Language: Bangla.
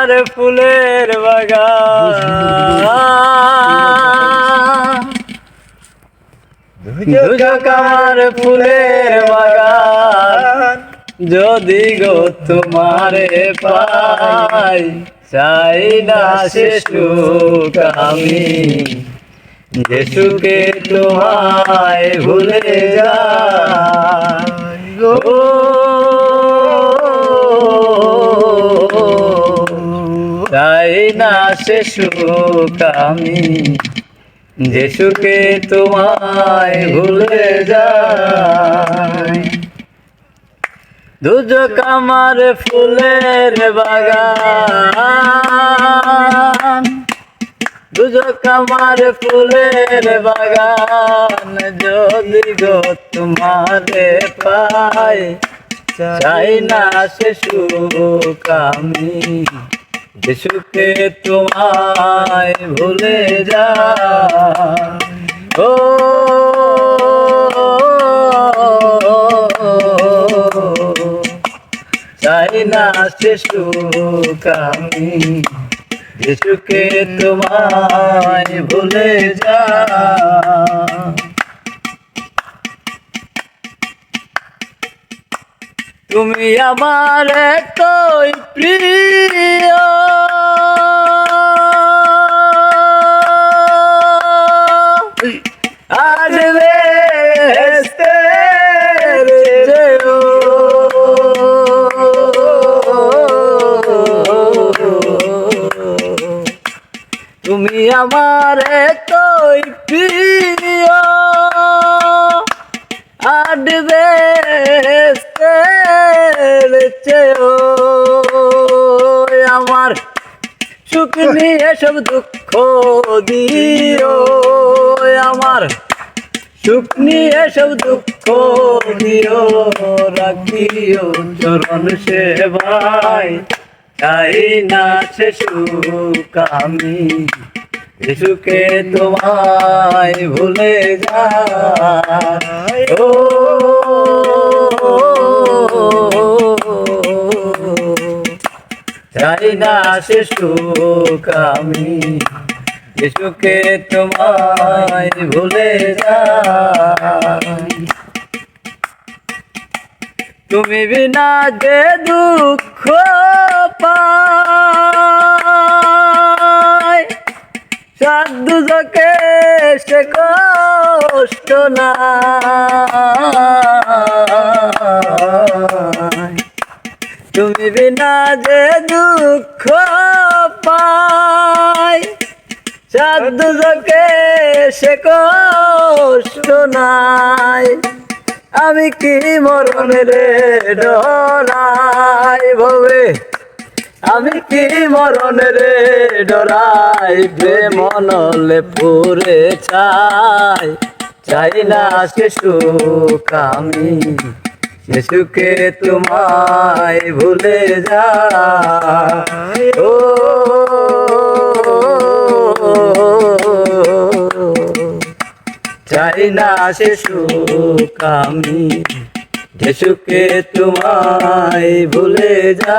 আমার ফুলের বাগান। ফুলের বাগান। যদি গো তোমারে পাই, চাই না সে সুখ আমি। যে তোমায় ভুলে যাই। গো না সে সুখ আমি। যে তোমায় ভুলে যাই দুজক আমার ফুলের বাগান। দুজক আমার ফুলের বাগান যদি গো তোমারে পাই, চাই না সে আমি। যে সুখে তোমায় ভুলে যা। ও, চাই না সে সুখ আমি যে সুখে তোমায় ভুলে যা। তুমি আমার এতই প্রিয়। আজ তুমি আমার এতই প্রিয়। আডবে চেয়েও আমার সুখ নিয়ে সব দুঃখ দিও। আমার সুখ নিয়ে সব দুঃখ দিও। রাখিও চরণ সেবাই চাই না সে সুখ আমি সুখে তোমায় ভুলে যাই ও চাই না সে সুখ আমি। যে তোমায় ভুলে যাই। তুমি বিনা যে দুঃখ পাই সাধু জকে সে কষ্ট না তুমি বিনা যে দুঃখ পাই সাধু জকে সে কষ্ট নাই। আমি কি মরণের ডরাই ভবে আমি কি মরণের ডরাই? প্রেমনলে পুরে চাই চাই না সে সুখ আমি। সুখে তোমায় ভুলে যা ও চাই না সে সুখ আমি তোমায় ভুলে যা